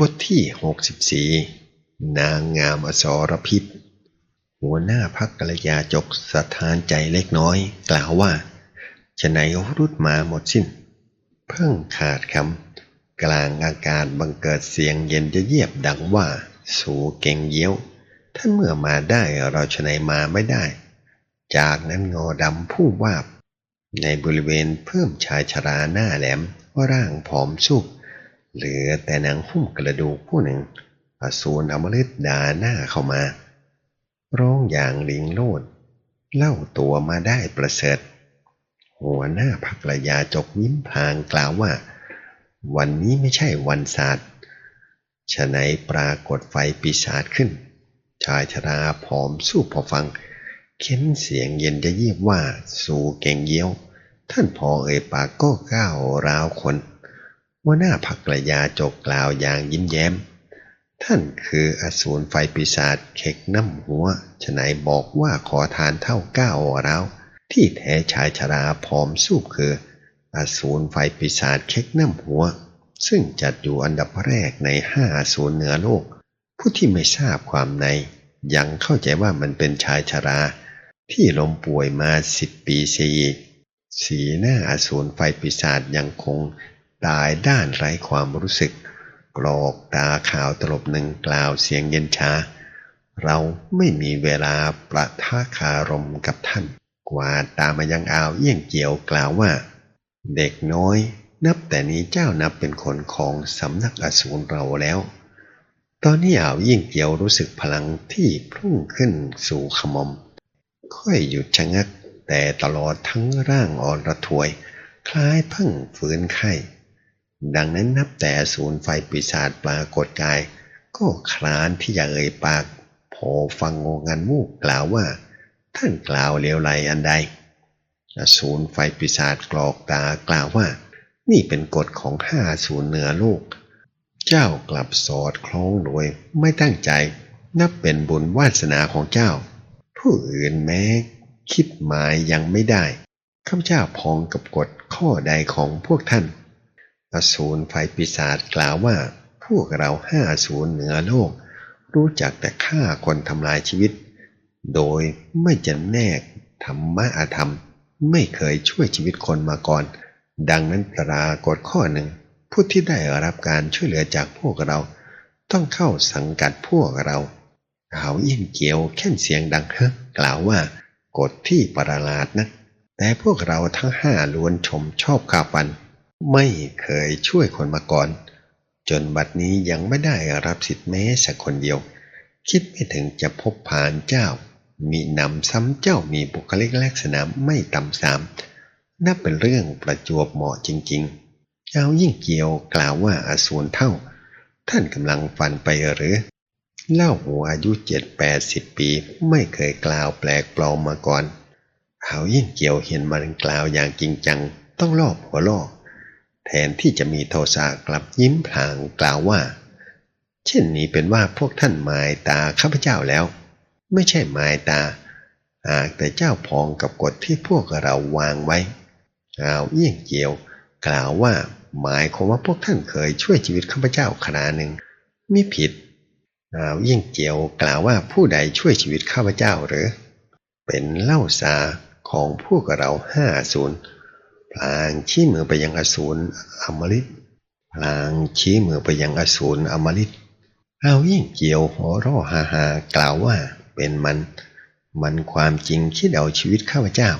บทที่ 64 นางงามอสรพิษ หัวหน้าพักกัลยาจกสะท้านใจเล็กน้อย กล่าวว่าชะไหนรุดมาหมดสิ้น เพิ่งขาดคำกลางอากาศบังเกิดเสียงเย็นจะเยียบดังว่า สูเก่งเยี้ยว ท่านเมื่อมาได้เราชะไหนมาไม่ได้ จากนั้นงอดำผู้วาบ ในบริเวณเพิ่มชายชราหน้าแหลมว่าร่างผอมสุก เหลือแต่หนังหุ้มกระดูกผู้หนึ่งอสูรอมฤตดาหน้าเข้ามา ร้องอย่างลิงโลด เล่าตัวมาได้ประเสริฐ หัวหน้าพักรยาจกยิ้มพลางกล่าวว่า วันนี้ไม่ใช่วันศาสตร์ฉะไหนปรากฏไฟปีศาจขึ้น ชายชราผอมสู้พอฟัง เค้นเสียงเย็นจะยีบว่า สู่เก่งเยี่ยว ท่านพอเอ่ยปากก็ก้าวราวคน หัวหน้าผักกระยาจกกล่าวอย่างยิ้มแย้ม ท่านคืออสูรไฟปีศาจเข็กน้ำหัวฉะไหนบอกว่าขอทานเท่าก้าวเรา ที่แท้ชายชราผอมสูบคืออสูรไฟปีศาจเข็กน้ำหัว ซึ่งจัดอยู่อันดับแรกในห้าอสูรเหนือโลก ผู้ที่ไม่ทราบความใน ยังเข้าใจว่ามันเป็นชายชรา ที่ล้มป่วยมาสิบปีเสียสีหน้าอสูรไฟปีศาจยังคง ตายด้านไร้ความรู้สึก กรอกตาขาวตลบหนึ่งกล่าวเสียงเย็นชาเราไม่มีเวลาประทะคารมกับท่าน กวาดตามายังอาวเยี่ยงเจียวกล่าวว่า เด็กน้อย นับแต่นี้เจ้านับเป็นคนของสำนักอสูรเราแล้ว ตอนนี้อาวยิ่งเจียวรู้สึกพลังที่พุ่งขึ้นสู่ขมม ค่อยหยุดชะงักแต่ตลอดทั้งร่างอ่อนระทวย คล้ายเพิ่งฝืนไข้ ดังนั้นนับแต่ศูนย์ไฟปีศาจปรากฏกาย ก็คลานที่จะเอ่ยปากพอฟังงงันมูกกล่าวว่า ท่านกล่าวเลวไหลอันใด ศูนย์ไฟปีศาจกรอกตากล่าวว่า นี่เป็นกฎของห้าศูนย์เหนือโลก เจ้ากลับสอดคล้องโดยไม่ตั้งใจนับเป็นบุญวาสนาของเจ้า ผู้อื่นแม้คิดหมายยังไม่ได้ข้าพเจ้าพองกับกฎข้อใดของพวกท่าน อสูรไฟปีศาจกล่าวว่า พวกเราห้าศูนย์เหนือโลก รู้จักแต่ฆ่าคนทำลายชีวิต โดยไม่จะแนกธรรมะอาธรรม ไม่เคยช่วยชีวิตคนมาก่อน ดังนั้นปรากฏข้อหนึ่ง ผู้ที่ได้รับการช่วยเหลือจากพวกเรา ต้องเข้าสังกัดพวกเราเขายิ่งเกี่ยวแค่นเสียงดังเฮะกล่าวว่ากฎที่ประหลาดนะ แต่พวกเราทั้งห้าล้วนชมชอบข้าฟัน ไม่เคยช่วยคนมาก่อน จนบัดนี้ยังไม่ได้รับสิทธิ์แม้สักคนเดียว คิดไม่ถึงจะพบผ่านเจ้า มีนำซ้ำเจ้ามีบุคลิกลักษณะไม่ต่ำสามนับเป็นเรื่องประจวบเหมาะจริงๆ เอายิ่งเกี่ยวกล่าวว่าอาสูรเท่า ท่านกำลังฝันไปหรือ เล่าหัวอายุเจ็ดแปดสิบปีไม่เคยกล่าวแปลกปลอมมาก่อนเขายิ่งเกี่ยวเห็นมันกล่าวอย่างจริงจัง ต้องรอบหัวลอก แทนที่จะมีโทสะกลับยิ้มพลางกล่าวว่า เช่นนี้เป็นว่าพวกท่านหมายตาข้าพเจ้าแล้ว ไม่ใช่หมายตา หากแต่เจ้าพองกับกฎที่พวกเราวางไว้เอาเยี่ยงเกี่ยว กล่าวว่า หมายความว่าพวกท่านเคยช่วยชีวิตข้าพเจ้าขนาหนึ่งมิผิดอ่าวยิ่ยงเจียวกล่าวว่าผู้ใดช่วยชีวิตข้าพเจ้าหรือ เป็นเล่าสาของพวกเราห้าศูนย์ พลางชี้มือไปยังอสูรอมฤตพลางชี้มือไปยังอสูรอมฤตเอายิ่งเกี่ยวหัวร่อฮาฮากล่าวว่าเป็นมัน มันความจริงคิดเอาชีวิตข้าพเจ้า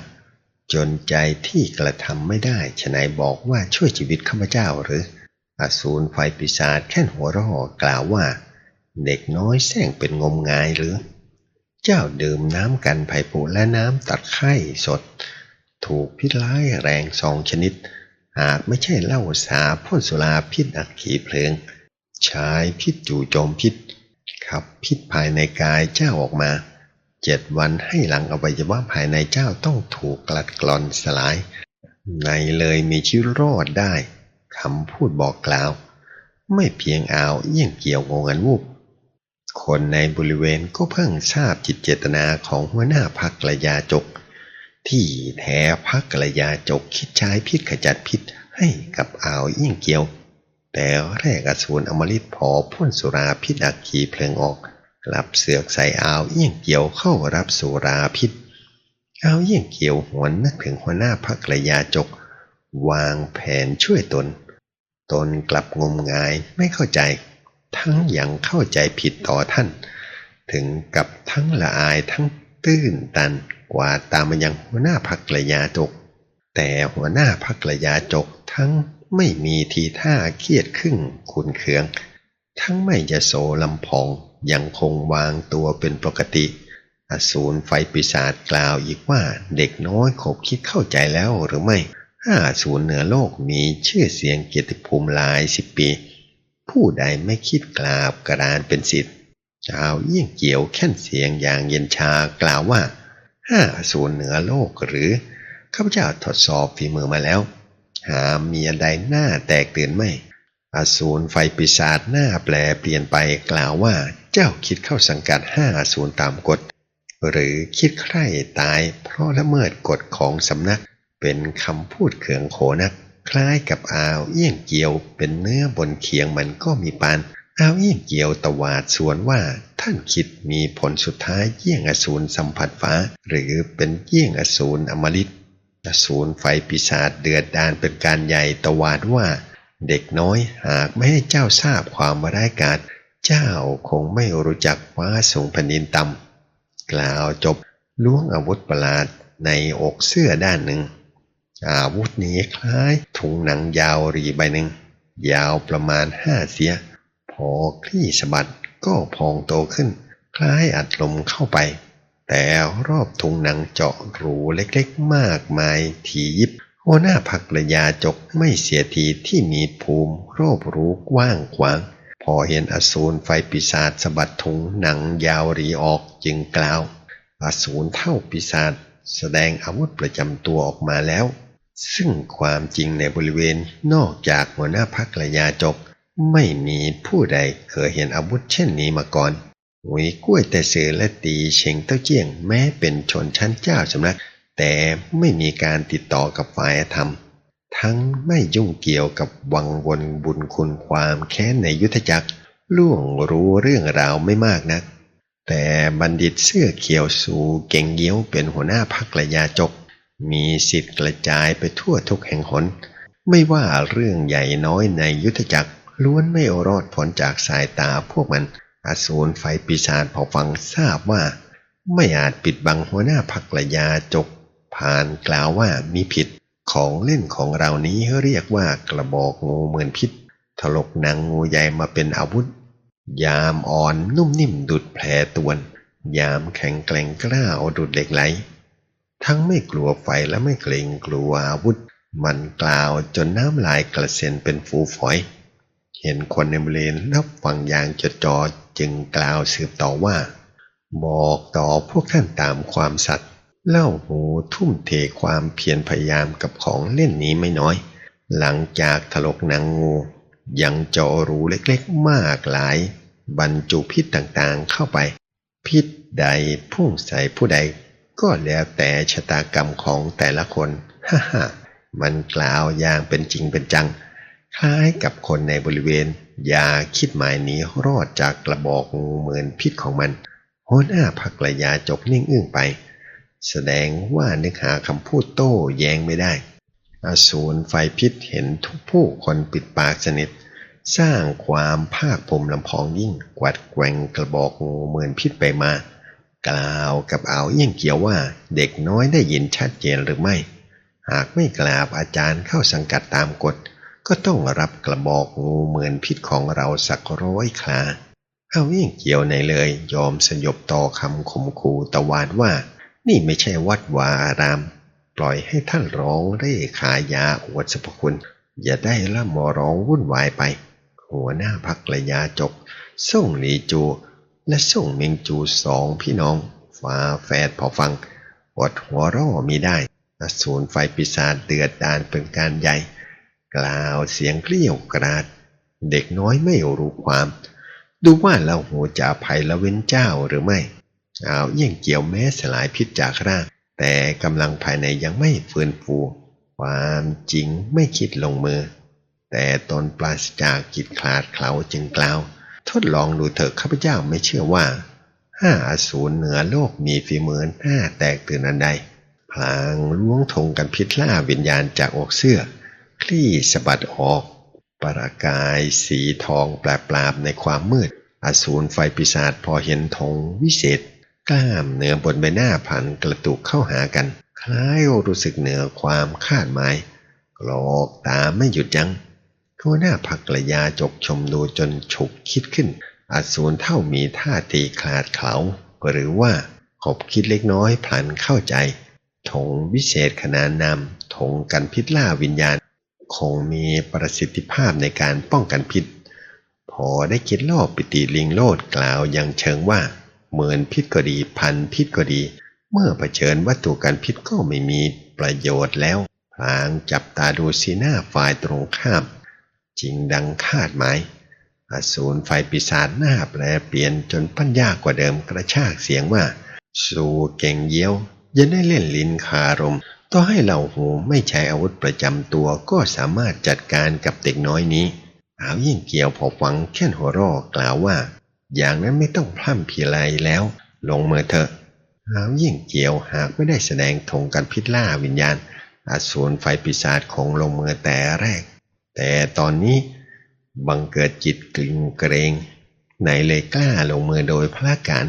จนใจที่กระทำไม่ได้ฉนัยบอกว่าช่วยชีวิตข้าพเจ้าหรือ อสูรไฟปีศาจแค่นหัวร่อกล่าวว่า เด็กน้อยแสร้งเป็นงมงายหรือ เจ้าดื่มน้ำกันไผ่ปูและน้ำตัดไข้สด ถูกพิษร้ายแรงสองชนิด หากไม่ใช่เหล้าสาพ่นสุราพิษอักขีเพลิงใช้พิษจู่โจมพิษ ขับพิษภายในกายเจ้าออกมาเจ็ดวันให้หลังอวัยวะภายในเจ้าต้องถูกกลัดกร่อนสลาย ในเลยมีชีวิตรอดได้คำพูดบอกกล่าว ไม่เพียงอ่าวเยี่ยงเกี่ยวงงันวูบคนในบริเวณก็เพิ่งทราบจิตเจตนาของหัวหน้าพักกระยาจก ที่แท้พักกระยาจกคิดใช้พิษขจัดพิษให้กับอ่าวเยี่ยงเกียว แต่แรกอสูรอมฤตพอพ่นสุราพิษอักขีเพลิงออกกลับเสือกใส่อ่าวเยี่ยงเกียวเข้ารับสุราพิษอ่าวเยี่ยงเกียวหวนนึกถึงหัวหน้าพักกระยาจก วางแผนช่วยตน ตนกลับงมงายไม่เข้าใจ ทั้งยังเข้าใจผิดต่อท่าน ถึงกับทั้งละอายทั้ง ตื้นตันกว่าตามมายังหัวหน้าพักระยาจก แต่หัวหน้าพักระยาจกทั้งไม่มีทีท่าเครียดครึ่งขุนเคือง ทั้งไม่จะโสลำพองยังคงวางตัวเป็นปกติ อสูรไฟปีศาจกล่าวอีกว่าเด็กน้อยขบคิดเข้าใจแล้วหรือไม่ห้าศูนย์เหนือโลกมีชื่อเสียงเกียรติภูมิหลายสิบปี ผู้ใดไม่คิดกราบกระดานเป็นสิทธิ์ ชาวเยี่ยงเกี่ยวแค่นเสียงอย่างเย็นชากล่าวว่าห้าศูนย์เหนือโลกหรือข้าพเจ้าทดสอบฝีมือมาแล้ว หามีอันใดหน้าแตกตื่นไม่ อสูรไฟปีศาจหน้าแปลเปลี่ยนไปกล่าวว่าเจ้าคิดเข้าสังกัดห้าศูนย์ตามกฎ หรือคิดใคร่ตายเพราะละเมิดกฎของสำนัก เป็นคำพูดเขืองโขนัก คล้ายกับอาวเอี้ยงเกียวเป็นเนื้อบนเคียงมันก็มีปาน อาวเอี้เกียวตวาดสวนว่าท่านคิดมีผลสุดท้ายเยี่ยงอสูรสัมผัสฟ้า หรือเป็นเยี่ยงอสูรอมฤตอสูรไฟปีศาจเดือดดานเป็นการใหญ่ตวาดว่า เด็กน้อยหากไม่ให้เจ้าทราบความร้ายกาจเจ้าคงไม่รู้จักว่าสูงแผ่นดินต่ำกล่าวจบล้วงอาวุธประหลาดในอกเสื้อด้านหนึ่ง อาวุธนี้คล้ายถุงหนังยาวรีใบหนึ่ง ยาวประมาณห้าเสีย อคลี่สะบัดก็พองโตขึ้น คล้ายอัดลมเข้าไป แต่รอบถุงหนังเจาะรูเล็กๆมากมายทียิบหัวหน้าพักระยาจกไม่เสียทีที่มีภูมิรอบรู้กว้างขวาง พอเห็นอสูรไฟปีศาจสะบัดถุงหนังยาวรีออกจึงกล่าว อสูรเท่าปีศาจแสดงอาวุธประจำตัวออกมาแล้ว ซึ่งความจริงในบริเวณนอกจากหัวหน้าพักระยาจก ไม่มีผู้ใดเคยเห็นอาวุธเช่นนี้มาก่อนหวยกล้วยแต่เสือและตีเชงเต้าเจี้ยงแม้เป็นชนชั้นเจ้าสำนัก แต่ไม่มีการติดต่อกับฝ่ายธรรม ทั้งไม่ยุ่งเกี่ยวกับวังวนบุญคุณความแค้นในยุทธจักรล่วงรู้เรื่องราวไม่มากนัก แต่บัณฑิตเสื้อเขียวสูเก่งเยี้ยวเป็นหัวหน้าพักระยาจก มีสิทธิ์กระจายไปทั่วทุกแห่งหน ไม่ว่าเรื่องใหญ่น้อยในยุทธจักร ล้วนไม่รอดพ้นจากสายตาพวกมันอสูรไฟปีศาจพอฟังทราบว่า ไม่อาจปิดบังหัวหน้าพักรยาจก ผ่านกล่าวว่ามีผิดของเล่นของเรานี้เรียกว่ากระบอกงูเหมือนพิษ ถลกหนังงูใหญ่มาเป็นอาวุธ ยามอ่อนนุ่มนิ่มดุดแผลตวน ยามแข็งแกร่งกล้าวดุดเหล็กไหล ทั้งไม่กลัวไฟและไม่เกรงกลัวอาวุธ มันกล่าวจนน้ำลายกระเซ็นเป็นฟูฝอย เห็นคนในบริเวณรับฟังอย่างจดจ่อจึงกล่าวสืบต่อว่า บอกต่อพวกท่านตามความสัตย์เล่าหูทุ่มเทความเพียรพยายามกับของเล่นนี้ไม่น้อย หลังจากถลกหนังงูยังเจาะรูเล็กๆมากหลาย บรรจุพิษต่างๆเข้าไป พิษใดพุ่งใส่ผู้ใด ก็แล้วแต่ชะตากรรมของแต่ละคนฮ่าฮ่ามันกล่าวอย่างเป็นจริงเป็นจัง คล้ายกับคนในบริเวณอย่าคิดหมายหนีรอดจากกระบอกงูเหมือนพิษของมันหัวหน้าพักระยาจบนิ่งอึ้งไป แสดงว่านึกหาคำพูดโต้แย้งไม่ได้อสูรไฟพิษเห็นทุกผู้คนปิดปากสนิท สร้างความภาคภูมิลำพองยิ่งกวัดแกว่งกระบอกงูเหมือนพิษไปมา กล่าวกับอ่าวเยี่ยงเกี่ยวว่าเด็กน้อยได้ยินชัดเจนหรือไม่ หากไม่กราบอาจารย์เข้าสังกัดตามกฎ ก็ต้องรับกระบอกงูเหมือนพิษของเราสักร้อยคราเอาเยี่ยงเกี่ยวในเลยยอมสยบต่อคำข่มขู่ตะวาดว่า นี่ไม่ใช่วัดวาอาราม ปล่อยให้ท่านร้องเร่ขายยาอวดสรรพคุณ อย่าได้ละมอร้องวุ่นวายไป หัวหน้าพักระยาจก ส่งหลีจู และส่งเมงจูสองพี่น้องฟ้าแฝดพอฟังอดหัวร่อมีได้อสูรไฟปีศาจเดือดดานเป็นการใหญ่ กล่าวเสียงเกลี้ยวกราด เด็กน้อยไม่รู้ความ ดูว่าเราหัวจะอภัยละเว้นเจ้าหรือไม่เอาเยี่ยงเกี่ยวแม้สลายพิษจากร่าง แต่กำลังภายในยังไม่ฟื้นฟู ความจริงไม่คิดลงมือ แต่ตนปราศจากกิจขาดเขาจึงกล่าว ทดลองดูเถอะข้าพเจ้าไม่เชื่อว่าห้าอสูรเหนือโลกมีฝีมือหน้าแตกตื่นอันใดพลางล้วงธงกันพิษล่าวิญญาณจากอกเสื้อ คลี่สะบัดออกประกายสีทองแปลปราบในความมืด อสูรไฟปีศาจพอเห็นธงวิเศษ กล้ามเนื้อบนใบหน้าพันกระตุกเข้าหากัน คล้ายรู้สึกเหนือความคาดหมายกรอกตาไม่หยุดยัง้งหัวหน้าพักระยาจกชมดูจนฉุกคิดขึ้น อสูรเท่ามีท่าทีคลาดเขาหรือว่าขบคิดเล็กน้อยพลันเข้าใจธงวิเศษขนานนำธงกันพิษล่าวิญญาณ คงมีประสิทธิภาพในการป้องกันพิษ พอได้คิดลอบปิติลิงโลดกล่าวยังเชิงว่าเหมือนพิษก็ดีพันพิษก็ดี เมื่อเผชิญวัตถุกันพิษก็ไม่มีประโยชน์แล้วพลางจับตาดูสีหน้าฝ่ายตรงข้าม จริงดังคาดหมายอสูรไฟปีศาจหน้าแปลเปลี่ยนจนปั้นยากกว่าเดิมกระชากเสียงว่า สู่เก่งเยี่ยวย่าได้เล่นลิ้นคารม ต่อให้เหล่าโหไม่ใช้อาวุธประจำตัวก็สามารถจัดการกับเด็กน้อยนี้อาวยิ่งเกี่ยวพอฟังแค่นหัวรอกล่าวว่า อย่างนั้นไม่ต้องพร่ำพีไรแล้ว ลงมือเถอะอาวยิ่งเกี่ยวหากไม่ได้แสดงธงกันพิษล่าวิญญาณอาสูรไฟปีศาจคงลงมือแต่แรก แต่ตอนนี้บังเกิดจิตกลิ่งเกรงไหนเลยกล้าลงมือโดยพละการ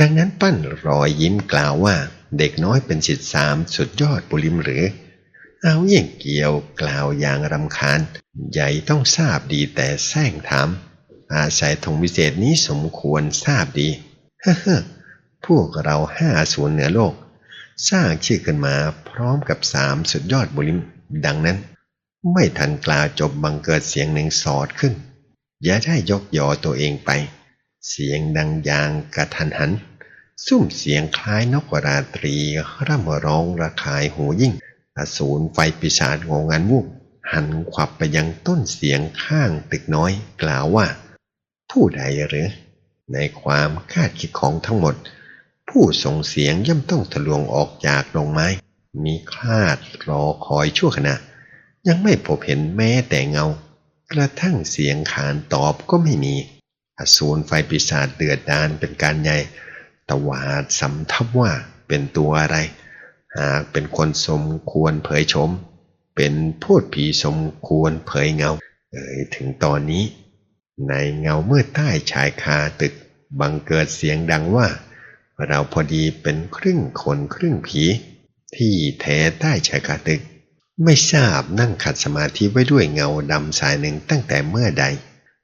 ดังนั้นปั้นรอยยิ้มกล่าวว่า เด็กน้อยเป็นสิทธิสามสุดยอดบุริมหรือ เอาเย่งเกี่ยวกล่าวอย่างรำคาญ ใหญ่ต้องทราบดีแต่แซงถาม อาศัยธงวิเศษนี้สมควรทราบดีเฮ้อพวกเราห้าส่วนเหนือโลก สร้างชื่อขึ้นมาพร้อมกับสามสุดยอดบุริม ดังนั้น ไม่ทันกล่าวจบบังเกิดเสียงหนึ่งสอดขึ้น อย่าได้ยกยอตัวเองไป เสียงดังยางกระทันหัน ซุ่มเสียงคล้ายนกราตรีร่ำร้องระคายหูยิ่ง อสูรไฟปีศาจงงงันวุบหันขวับไปยังต้นเสียงข้างตึกน้อย กล่าวว่า ผู้ใดหรือ ในความคาดคิดของทั้งหมด ผู้ส่งเสียงย่อมต้องทะลวงออกจากดงไม้ มีคลาดรอคอยชั่วขณะ ยังไม่พบเห็นแม้แต่เงา กระทั่งเสียงขานตอบก็ไม่มี อสูรไฟปีศาจเดือดดานเป็นการใหญ่ ตวาดสำทับว่าเป็นตัวอะไร หากเป็นคนสมควรเผยชม เป็นพูดผีสมควรเผยเงา เอ่ยถึงตอนนี้ ในเงาเมื่อใต้ชายคาตึก บังเกิดเสียงดังว่า เราพอดีเป็นครึ่งคนครึ่งผี ที่แท้ใต้ชายคาตึก ไม่ทราบนั่งขัดสมาธิไว้ด้วยเงาดำสายหนึ่งตั้งแต่เมื่อใด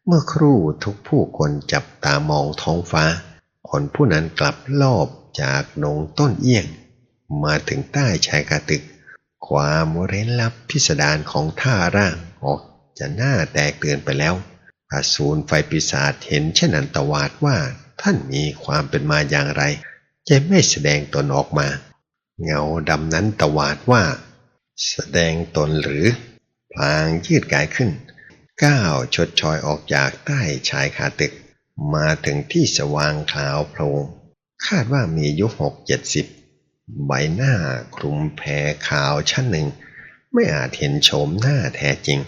เมื่อครู่ทุกผู้คนจับตามองท้องฟ้า คนผู้นั้นกลับลอบจากดงต้นเอี้ยง มาถึงใต้ชายคาตึก ความเร้นลับพิสดารของท่าร่างออกจะหน้าแตกเตือนไปแล้วอสูรไฟปีศาจเห็นเช่นนันตวาดว่าท่านมีความเป็นมาอย่างไร จะไม่แสดงตนออกมา เงาดำนั้นตวาดว่า แสดงตนหรือ พลางยืดกายขึ้น ก้าวชดชอยออกจากใต้ชายคาตึก มาถึงที่สว่างขาวโพลงคาดว่ามีอายุหกเจ็ดสิบใบหน้าคลุมแพรขาวชั้นหนึ่ง ไม่อาจเห็นโฉมหน้าแท้จริง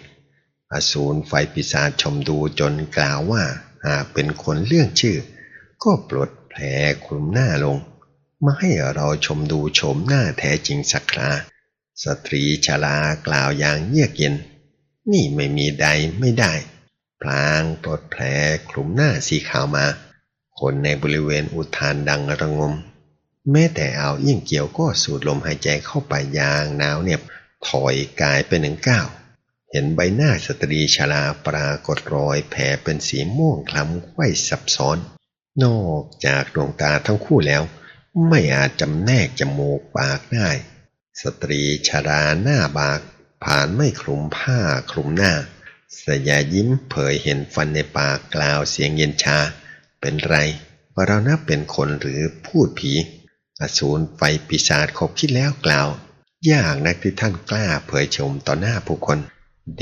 อสูรไฟปีศาจชมดูจนกล่าวว่าหากเป็นคนเรื่องชื่อ ก็ปลดแผลคลุมหน้าลง มาให้เราชมดูโฉมหน้าแท้จริงสักคราสตรีชรากล่าวอย่างเยือกเย็น นี่ไม่มีใดไม่ได้ พลางปลดแผลคลุมหน้าสีขาวมา คนในบริเวณอุทานดังระงม แม้แต่เอายิ่งเกี่ยวก็สูดลมหายใจเข้าไปอย่างหนาวเหน็บถอยกายไปหนึ่งก้าว เห็นใบหน้าสตรีชราปรากฏรอยแผลเป็นสีม่วงคล้ำไข้ซับซ้อน นอกจากดวงตาทั้งคู่แล้ว ไม่อาจจำแนกจมูกปากได้ สตรีชราหน้าบากผ่านไม่คลุมผ้าคลุมหน้า สยายิ้มเผยเห็นฟันในปากกล่าวเสียงเย็นชา เป็นไรว่าเรานับเป็นคนหรือพูดผี อสูรไฟปีศาจขบคิดแล้วกล่าว ยากนักที่ท่านกล้าเผยชมต่อหน้าผู้คน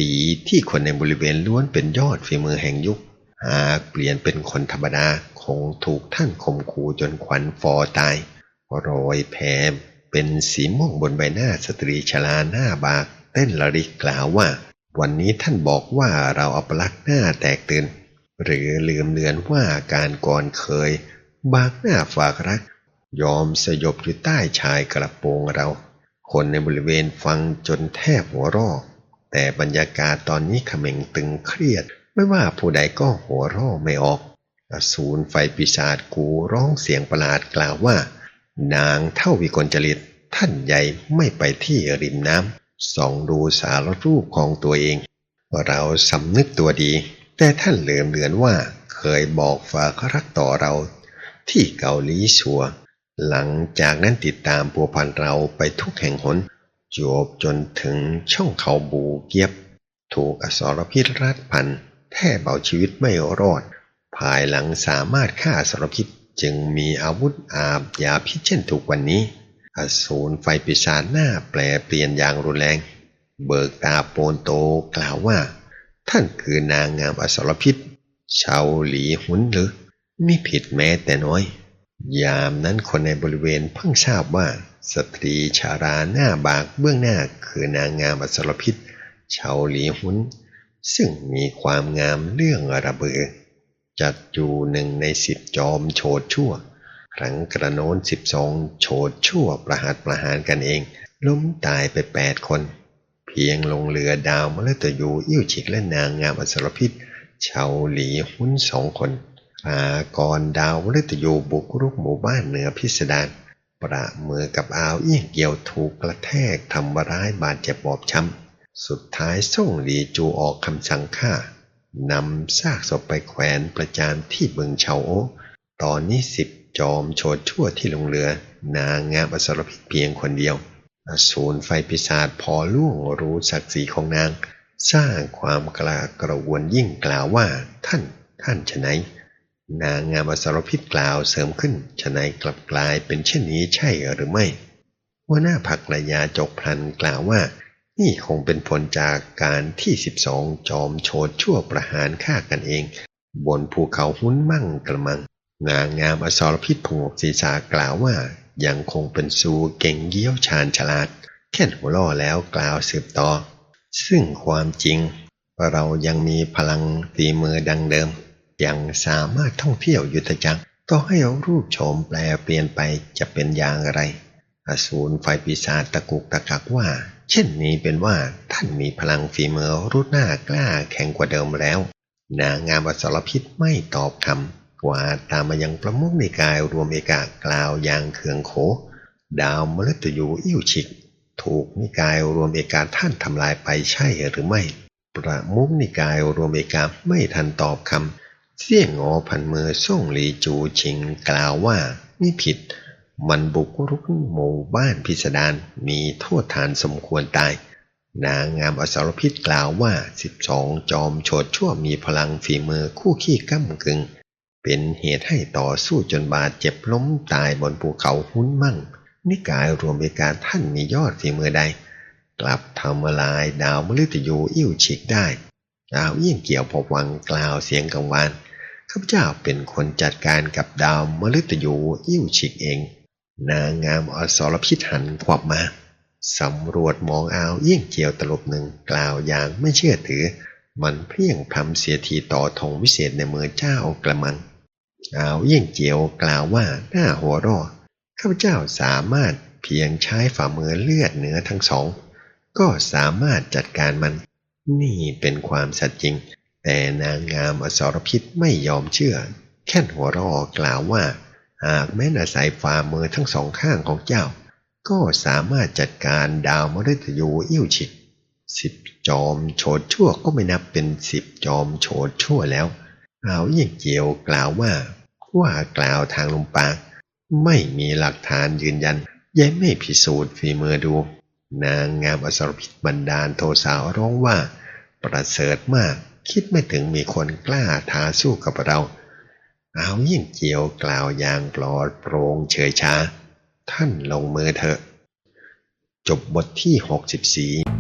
ดีที่คนในบริเวณล้วนเป็นยอดฝีมือแห่งยุค หากเปลี่ยนเป็นคนธรรมดาคงถูกท่านข่มขู่จนขวัญฟอตายรอยแผลเป็นสีม่วงบนใบหน้าสตรีชราหน้าบากเต้นระริกกล่าวว่า วันนี้ท่านบอกว่าเราอัปลักษณ์หน้าแตกตื่น หรือลืมเลือนว่าการก่อนเคย บากหน้าฝากรัก ยอมสยบอยู่ใต้ชายกระโปรงเรา คนในบริเวณฟังจนแทบหัวรอกแต่บรรยากาศตอนนี้เขม่งตึงเครียด ไม่ว่าผู้ใดก็หัวร่อไม่ออกอสูรไฟปีศาจกูร้องเสียงประหลาดกล่าวว่า นางเท่าวิกลจริตท่านใหญ่ไม่ไปที่ริมน้ำ ส่องดูสารรูปของตัวเองเราสำนึกตัวดี แต่ท่านเหลือมเลือนว่าเคยบอกฝากรักต่อเรา ที่เกาหลีชัว หลังจากนั้นติดตามพัวพันเราไปทุกแห่งหนจวบจนถึงช่องเขาบูเกียบ ถูกอสรพิษรัดพันแทบเอาชีวิตไม่รอด ภายหลังสามารถฆ่าอสรพิษจึงมีอาวุธอาบยาพิษเช่นทุกวันนี้ อสูรไฟปีศาจหน้าแปลเปลี่ยนอย่างรุนแรง เบิกตาโปนโตกล่าวว่า ท่านคือนางงามอสรพิษชาวหลีหุนหรือไมิผิดแม้แต่น้อย ยามนั้นคนในบริเวณเพิ่งทราบว่า สตรีชาราหน้าบากเบื้องหน้าคือนางงามอสรพิษชาวหลีหุนซึ่งมีความงามเรื่องระเบือ จัดอยู่หนึ่งในสิบจอมโฉดชั่ว ครั้งกระโน้นสิบสองโฉดชั่วประหัตประหารกันเอง ล้มตายไปแปดคน เพียงลงเรือดาวมฤตยูอิ่วฉิกและนางงามอสรพิษชาวหลีหุ้นสองคนอากรดาวมฤตยูบุกรุกหมู่บ้านเหนือพิสดารประมือกับอาวเอี้ยงเกี่ยวถูกกระแทกทำร้ายบาดเจ็บบอบช้ำ สุดท้ายส่งหลีจูออกคำสั่งฆ่านำซากศพไปแขวนประจานที่เมืองเฉาโอ ตอนนี้สิบ จอมโฉดชั่วที่ลงเรือ นางงามอสรพิษเพียงคนเดียว อสูรไฟปีศาจพอล่วงรู้ศักดิ์ศรีของนาง สร้างความกลากระวนยิ่งกล่าวว่าท่านท่านชะไหน นางงามอสรพิษกล่าวเสริมขึ้นชะไหนกลับกลายเป็นเช่นนี้ใช่หรือไม่หัวหน้าผักระยาจกพลันกล่าวว่า นี่คงเป็นผลจากการที่สิบสองจอมโฉดชั่วประหารฆ่ากันเอง บนภูเขาหุ้นมั่งกระมัง นางงามอสรพิษพงกศีรษะกล่าวว่ายังคงเป็นสูเก่งเยี่ยวชาญฉลาด แค่หัวล่อแล้วกล่าวสืบต่อ ซึ่งความจริง เรายังมีพลังตีมือดังเดิม ยังสามารถท่องเที่ยวยุทธจักรต่อให้รูปโฉมแปลเปลี่ยนไปจะเป็นอย่างไร อสูรไฟปีศาจตะกุกตะกักว่า เช่นนี้เป็นว่าท่านมีพลังฝีมือรุดหน้ากล้าแข็งกว่าเดิมแล้ว นางงามอสรพิษไม่ตอบคำ ว่าดตามมายังประมุขนิกายรวมเอกากล่าวอย่างเคืองโข ดาวมฤตยูอิ่วฉิก ถูกนิกายรวมเอกาท่านทำลายไปใช่หรือไม่ ประมุขนิกายรวมเอกาไม่ทันตอบคำเสี่ยงงอพันมือส่งหลีจูชิงกล่าวว่านี่ผิด มันบุกรุกหมู่บ้านพิสดารมีโทษฐานสมควรตายนางงามอสรพิษกล่าวว่าสิบสองจอมโฉดชั่วมีพลังฝีมือคู่ขี้ก้ำกึ่ง เป็นเหตุให้ต่อสู้จนบาดเจ็บล้มตายบนภูเขาหุ้นมั่ง นิกายรวมเอการท่านมียอดฝีมือใด กลับทำลายดาวมฤตยูอิ่วฉิกได้ดาวเยี่ยงเกี่ยวพบวังกล่าวเสียงกังวานข้าพเจ้าเป็นคนจัดการกับดาวมฤตยูอิ่วฉิกเอง นางงามอสรพิษหันขวับมาสำรวจมองอาวเยี่ยงเจียวตลบหนึ่งกล่าวอย่างไม่เชื่อถือ มันเพียงพรำเสียทีต่อธงวิเศษในมือเจ้ากระมัง อาวเยี่ยงเจียวกล่าวว่าหน้าหัวรอข้าพเจ้าสามารถเพียงใช้ฝ่ามือเลือดเนื้อทั้งสอง ก็สามารถจัดการมัน นี่เป็นความสัตย์จริง แต่นางงามอสรพิษไม่ยอมเชื่อ แค่นหัวรอกล่าวว่า หากแม้นอาศัยฝ่ามือทั้งสองข้างของเจ้า ก็สามารถจัดการดาวมฤตยูอิ่วฉิดสิบจอมโฉดชั่วก็ไม่นับเป็นสิบจอมโฉดชั่วแล้ว เอาเยี่ยงเจียวกล่าวว่า ว่ากล่าวทางลมปาก ไม่มีหลักฐานยืนยันยังไม่พิสูจน์ฝีมือดู นางงามอสรพิษบันดาลโทสาวร้องว่า ประเสริฐมากคิดไม่ถึงมีคนกล้าท้าสู้กับเรา เอายิ่งเจียวกล่าวอย่างปลอดโปร่งเฉยชา ท่านลงมือเถอะ จบบทที่ 64